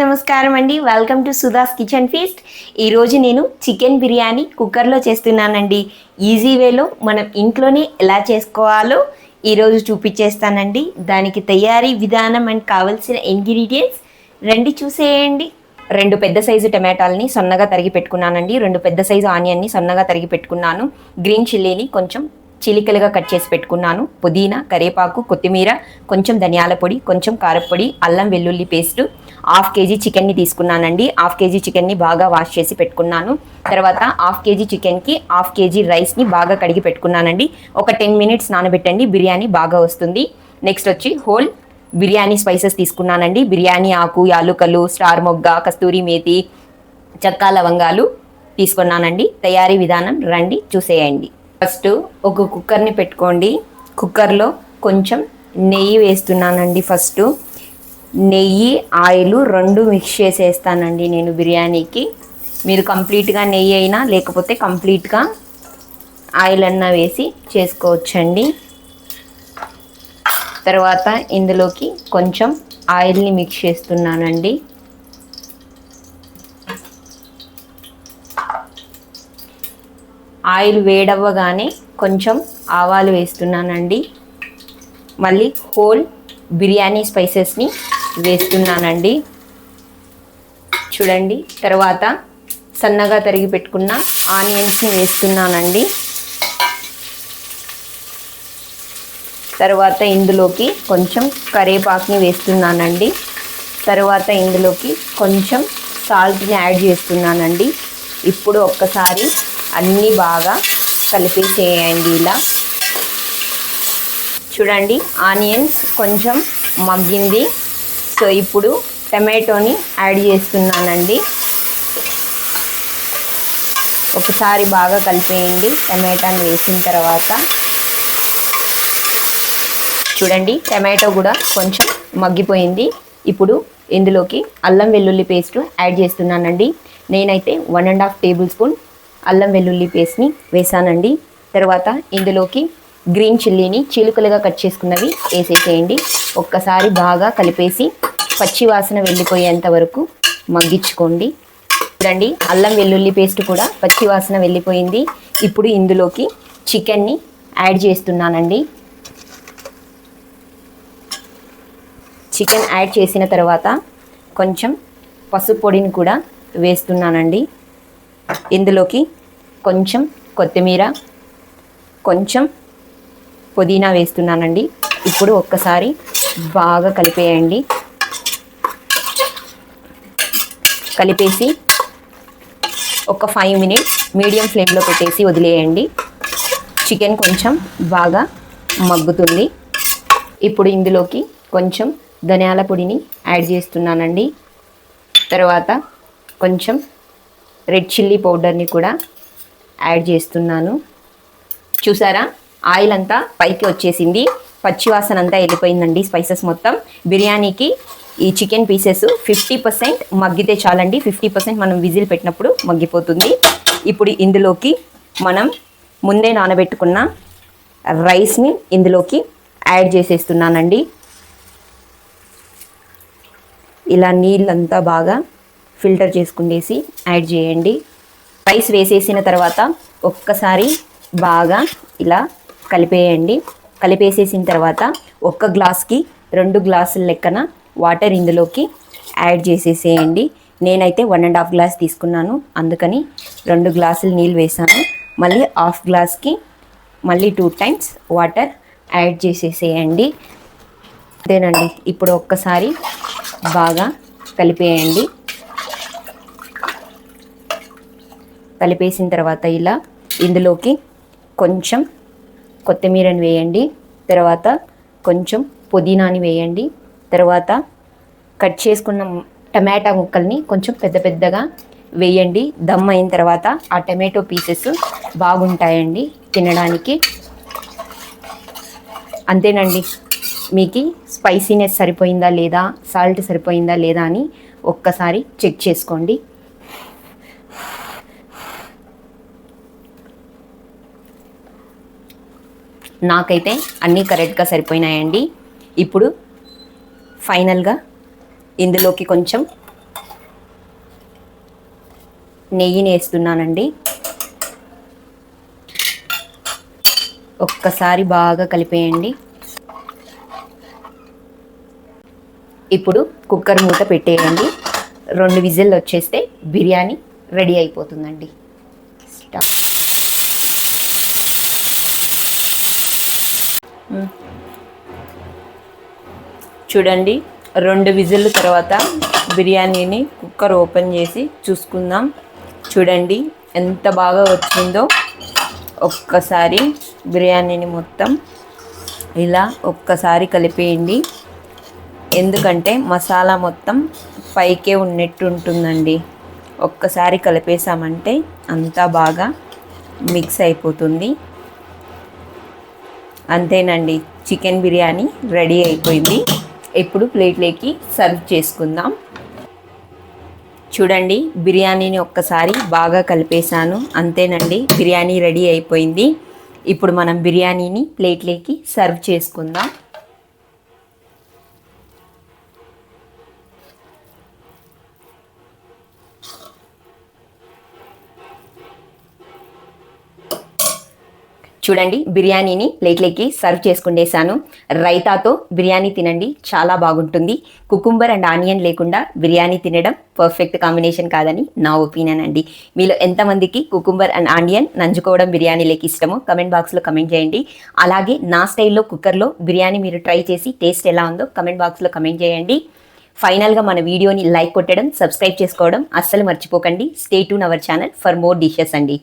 నమస్కారం అండి. Welcome to Sudha's kitchen feast ఈరోజు నేను చికెన్ బిర్యానీ కుక్కర్లో చేస్తున్నానండి. ఈజీ వేలో మనం ఇంట్లోనే ఎలా చేసుకోవాలో ఈరోజు చూపించేస్తానండి దానికి తయారీ విధానం అండ్ కావలసిన ఇంగ్రీడియంట్స్ రెండు చూసేయండి. రెండు పెద్ద సైజు టమాటాలని సన్నగా తరిగి పెట్టుకున్నానండి. రెండు పెద్ద సైజు ఆనియన్ని సన్నగా తరిగి పెట్టుకున్నాను. గ్రీన్ చిల్లీని కొంచెం చిలికలుగా కట్ చేసి పెట్టుకున్నాను. పుదీనా కరేపాకు కొత్తిమీర కొంచెం ధనియాల పొడి కొంచెం కారపొడి అల్లం వెల్లుల్లి పేస్ట్ హాఫ్ కేజీ చికెన్ని తీసుకున్నానండి. హాఫ్ కేజీ చికెన్ని బాగా వాష్ చేసి పెట్టుకున్నాను. తర్వాత హాఫ్ కేజీ చికెన్కి హాఫ్ కేజీ రైస్ని బాగా కడిగి పెట్టుకున్నానండి. ఒక టెన్ మినిట్స్ నానబెట్టండి. బిర్యానీ బాగా వస్తుంది. నెక్స్ట్ వచ్చి హోల్ బిర్యానీ స్పైసెస్ తీసుకున్నానండి. బిర్యానీ ఆకు యాలుకలు స్టార్ మొగ్గ కస్తూరి మేతి చక్కా లవంగాలు తీసుకున్నానండి. తయారీ విధానం రండి చూసేయండి. ఫస్ట్ ఒక కుక్కర్ని పెట్టుకోండి. కుక్కర్లో కొంచెం నెయ్యి వేస్తున్నానండి ఫస్ట్. నెయ్యి ఆయిల్ రెండు మిక్స్ చేసేస్తానండి నేను బిర్యానీకి. మీరు కంప్లీట్గా నెయ్యి అయినా లేకపోతే కంప్లీట్గా ఆయిల్ అన్నా వేసి చేసుకోవచ్చండి. తర్వాత ఇందులోకి కొంచెం ఆయిల్ని మిక్స్ చేస్తున్నానండి. ఆయిల్ వేడవ్వగానే కొంచెం ఆవాలు వేస్తున్నానండి. మళ్ళీ హోల్ బిర్యానీ స్పైసెస్ని వేస్తున్నానండి. చూడండి తర్వాత సన్నగా తరిగి పెట్టుకున్న ఆనియన్స్ని వేస్తున్నానండి. తర్వాత ఇందులోకి కొంచెం కరేపాకుని వేస్తున్నానండి. తర్వాత ఇందులోకి కొంచెం సాల్ట్ని యాడ్ చేస్తున్నానండి. ఇప్పుడు ఒక్కసారి అన్నీ బాగా కలిపేసేయండి ఇలా. చూడండి ఆనియన్స్ కొంచెం మగ్గింది. సో ఇప్పుడు టమాటోని యాడ్ చేస్తున్నానండి. ఒకసారి బాగా కలిపేయండి టమాటాని వేసిన తర్వాత. చూడండి టమాటో కూడా కొంచెం మగ్గిపోయింది. ఇప్పుడు ఇందులోకి అల్లం వెల్లుల్లి పేస్ట్ యాడ్ చేస్తున్నానండి. నేనైతే one and half tablespoon అల్లం వెల్లుల్లి పేస్ట్ని వేసానండి. తర్వాత ఇందులోకి గ్రీన్ చిల్లీని చీలుకలుగా కట్ చేసుకున్నవి వేసేసేయండి. ఒక్కసారి బాగా కలిపేసి పచ్చి వాసన వెళ్ళిపోయేంత వరకు మగ్గించుకోండి. చూడండి అల్లం వెల్లుల్లి పేస్ట్ కూడా పచ్చి వాసన వెళ్ళిపోయింది. ఇప్పుడు ఇందులోకి చికెన్ని యాడ్ చేస్తున్నానండి. చికెన్ యాడ్ చేసిన తర్వాత కొంచెం పసుపు పొడిని కూడా వేస్తున్నానండి. ఇందులోకి కొంచెం కొత్తిమీర కొంచెం పుదీనా వేస్తున్నానండి. ఇప్పుడు ఒక్కసారి బాగా కలిపేయండి. కలిపేసి ఒక ఫైవ్ మినిట్స్ మీడియం ఫ్లేమ్లో పెట్టేసి వదిలేయండి. చికెన్ కొంచెం బాగా మగ్గుతుంది. ఇప్పుడు ఇందులోకి కొంచెం ధనియాల పొడిని యాడ్ చేస్తున్నానండి. తర్వాత కొంచెం రెడ్ చిల్లీ పౌడర్ని కూడా యాడ్ చేస్తున్నాను. చూసారా? ఆయిల్ అంతా పైకి వచ్చేసింది. పచ్చివాసన అంతా వెళ్ళిపోయిందండి స్పైసెస్ మొత్తం. బిర్యానీకి ఈ చికెన్ పీసెస్ ఫిఫ్టీ పర్సెంట్ మగ్గితే చాలండి. ఫిఫ్టీ పర్సెంట్ మనం విజిల్ పెట్టినప్పుడు మగ్గిపోతుంది. ఇప్పుడు ఇందులోకి మనం ముందే నానబెట్టుకున్న రైస్ని ఇందులోకి యాడ్ చేసేస్తున్నానండి. ఇలా నీళ్ళంతా బాగా ఫిల్టర్ చేసుకునేసి యాడ్ చేయండి. రైస్ వేసేసిన తర్వాత ఒక్కసారి బాగా ఇలా కలిపేయండి. కలిపేసేసిన తర్వాత ఒక్క గ్లాస్కి రెండు గ్లాసుల లెక్కన వాటర్ ఇందులోకి యాడ్ చేసేసేయండి. నేనైతే వన్ అండ్ హాఫ్ గ్లాస్ తీసుకున్నాను. అందుకని రెండు గ్లాసులు నీళ్ళు వేసాను. మళ్ళీ హాఫ్ గ్లాస్కి మళ్ళీ టూ టైమ్స్ వాటర్ యాడ్ చేసేసేయండి. అదేనండి ఇప్పుడు ఒక్కసారి బాగా కలిపేయండి. కలిపేసిన తర్వాత ఇలా ఇందులోకి కొంచెం కొత్తిమీరని వేయండి. తర్వాత కొంచెం పుదీనాని వేయండి. తర్వాత కట్ చేసుకున్న టమాటా ముక్కల్ని కొంచెం పెద్ద పెద్దగా వేయండి. దమ్ అయిన తర్వాత ఆ టమాటో పీసెస్ బాగుంటాయండి తినడానికి. అంతేనండి. మీకు స్పైసీనెస్ సరిపోయిందా లేదా సాల్ట్ సరిపోయిందా లేదా అని ఒక్కసారి చెక్ చేసుకోండి. నాకైతే అన్నీ కరెక్ట్గా సరిపోయినాయండి. ఇప్పుడు ఫైనల్గా ఇందులోకి కొంచెం నెయ్యిని వేస్తున్నానండి ఒక్కసారి బాగా కలిపేయండి. ఇప్పుడు కుక్కర్ మూత పెట్టేయండి. రెండు విజిల్ వచ్చేస్తే బిర్యానీ రెడీ అయిపోతుందండి. స్టవ్ చూడండి రెండు విజిల్ తర్వాత బిర్యానీని కుక్కర్ ఓపెన్ చేసి చూసుకుందాం. చూడండి ఎంత బాగా వచ్చిందో. ఒక్కసారి బిర్యానీని మొత్తం ఇలా ఒక్కసారి కలిపేయండి. ఎందుకంటే మసాలా మొత్తం పైకే ఉన్నట్టు ఉంటుందండి ఒక్కసారి కలిపేసామంటే అంతా బాగా మిక్స్ అయిపోతుంది. అంతేనండి చికెన్ బిర్యానీ రెడీ అయిపోయింది. ఇప్పుడు ప్లేట్లోకి సర్వ్ చేసుకుందాం. చూడండి బిర్యానీని ఒక్కసారి బాగా కలిపేశాను. అంతేనండి బిర్యానీ రెడీ అయిపోయింది. ఇప్పుడు మనం బిర్యానీని ప్లేట్లోకి సర్వ్ చేసుకుందాం. చూడండి బిర్యానీని ప్లేట్లెక్కి సర్వ్ చేసుకుండేశాను. రైతాతో బిర్యానీ తినండి చాలా బాగుంటుంది. కుకుంబర్ అండ్ ఆనియన్ లేకుండా బిర్యానీ తినడం పర్ఫెక్ట్ కాంబినేషన్ కాదని నా ఒపీనియన్ అండి. మీలో ఎంతమందికి కుకుంబర్ అండ్ ఆనియన్ నంజుకోవడం బిర్యానీలోకి ఇష్టమో కమెంట్ బాక్స్లో కమెంట్ చేయండి. అలాగే నా స్టైల్లో కుక్కర్లో బిర్యానీ మీరు ట్రై చేసి టేస్ట్ ఎలా ఉందో కమెంట్ బాక్స్లో కమెంట్ చేయండి. ఫైనల్గా మన వీడియోని లైక్ కొట్టడం సబ్స్క్రైబ్ చేసుకోవడం అస్సలు మర్చిపోకండి. Stay tuned our channel for more dishes అండి.